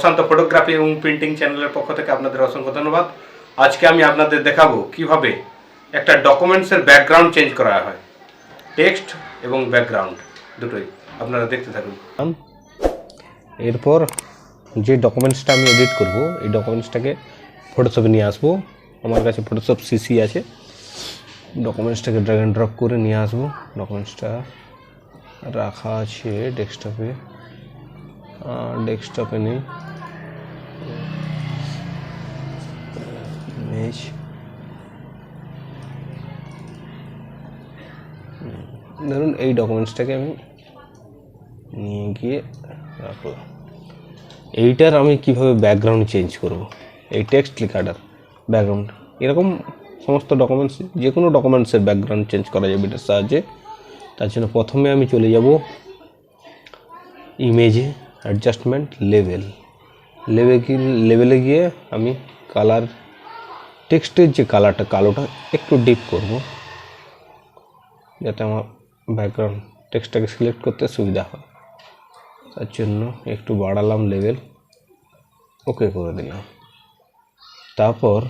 প্রশান্ত photography এবং printing চ্যানেলের পক্ষ থেকে আপনাদের অসংখ্য ধন্যবাদ। আজকে আমি আপনাদের দেখাবো কীভাবে একটা ডকুমেন্টসের ব্যাকগ্রাউন্ড চেঞ্জ করা হয়। টেক্সট এবং ব্যাকগ্রাউন্ড দুটোই আপনারা দেখতে থাকুন। এরপর যে ডকুমেন্টসটা আমি এডিট করব, এই ডকুমেন্টসটাকে ফটোশপে নিয়ে আসব। আমার কাছে ফটোশপ সিসি আছে। ডকুমেন্টসটাকে ড্র্যাগ অ্যান্ড ড্রপ করে নিয়ে আসব। ডকুমেন্টসটা রাখা আছে ডেস্কটপে। ডেস্কটপে নেই। ধরুন এই ডকুমেন্টসটাকে আমি নিয়ে গিয়ে রাখলাম। এইটার আমি কীভাবে ব্যাকগ্রাউন্ড চেঞ্জ করব? এই টেক্সট লেখাটার ব্যাকগ্রাউন্ড এরকম সমস্ত ডকুমেন্টস যে কোনো ডকুমেন্টসের ব্যাকগ্রাউন্ড চেঞ্জ করা যাবে এটার সাহায্যে। তার জন্য প্রথমে আমি চলে যাব ইমেজে অ্যাডজাস্টমেন্ট লেভেল লেভেল কি লেভেলে গিয়ে আমি কালার, টেক্সটের যে কালারটা, কালোটা একটু ডিপ করব। যাতে আমার ব্যাকগ্রাউন্ড টেক্সটটাকে সিলেক্ট করতে সুবিধা হয়। তার জন্য একটু বাড়ালাম লেভেল ওকে করে দিলাম। তারপর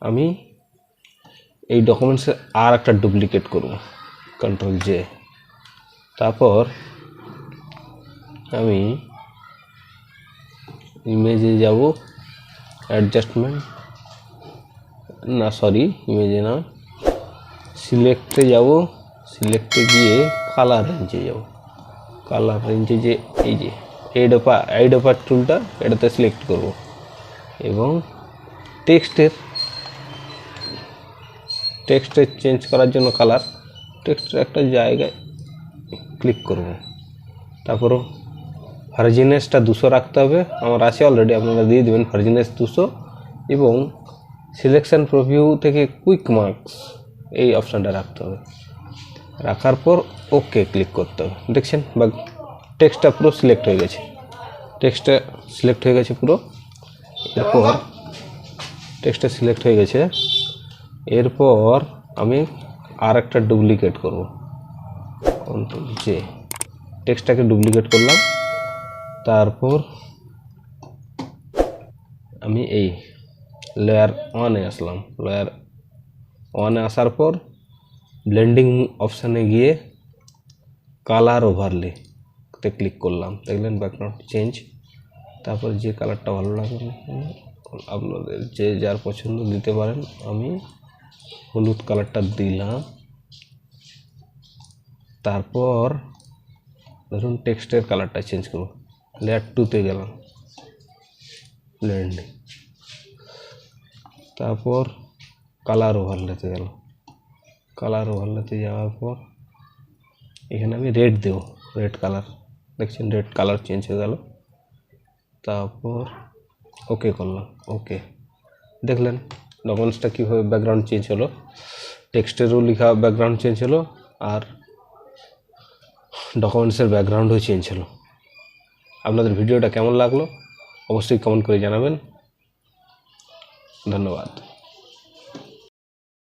আমি এই ডকুমেন্টসে আর একটা ডুপ্লিকেট করব। কন্ট্রোল জে তারপর আমি ইমেজে যাব অ্যাডজাস্টমেন্ট না সরি ইমেজে না সিলেক্টে যাব সিলেক্টে গিয়ে কালার রেঞ্জে যাব। কালার রেঞ্জে যে, এই যে এইড অফার টুলটা এটাতে সিলেক্ট করব। এবং টেক্সটের টেক্সটের চেঞ্জ করার জন্য কালার টেক্সটের একটা জায়গায় ক্লিক করব। তারপরও ভার্জিনেসটা দুশো রাখতে হবে। আমার আছে অলরেডি আপনারা দিয়ে দেবেন ভার্জিনেস দুশো। এবং সিলেকশন প্রভিউ থেকে কুইক মার্কস এই অপশানটা রাখতে হবে। রাখার পর ওকে ক্লিক করতে হবে। দেখছেন? বা টেক্সটটা পুরো সিলেক্ট হয়ে গেছে। টেক্সটটা সিলেক্ট হয়ে গেছে পুরো। এরপর টেক্সটটা সিলেক্ট হয়ে গেছে। এরপর আমি আর একটা ডুপ্লিকেট করব জে টেক্সটটাকে ডুপ্লিকেট করলাম। তারপর আমি এই লেয়ার ওয়ানে আসলাম। লেয়ার ওয়ানে আসার পর ব্লেন্ডিং অপশানে গিয়ে কালার ওভারলে তে ক্লিক করলাম। দেখলেন ব্যাকগ্রাউন্ড চেঞ্জ তারপর যে কালারটা ভালো লাগে আপনাদের যে যার পছন্দ দিতে পারেন, আমি হলুদ কালারটা দিলাম। তারপর ধরুন টেক্সটের কালারটা চেঞ্জ করব। লেয়ার টুতে গেলাম। ব্লেন্ডিং তারপর কালার ওভারলেতে গেলাম। কালার ওভারলেতে যাওয়ার পর এখানে আমি রেড দেবো রেড কালার দেখছেন রেড কালার চেঞ্জ হয়ে গেল। তারপর ওকে করলাম ওকে দেখলেন ডকুমেন্টসটা কীভাবে ব্যাকগ্রাউন্ড চেঞ্জ হলো? টেক্সটেরও লেখা ব্যাকগ্রাউন্ড চেঞ্জ হলো, আর ডকুমেন্টসের ব্যাকগ্রাউন্ডও চেঞ্জ হলো। আপনাদের ভিডিওটা কেমন লাগল? অবশ্যই কমেন্ট করে জানাবেন। ধন্যবাদ।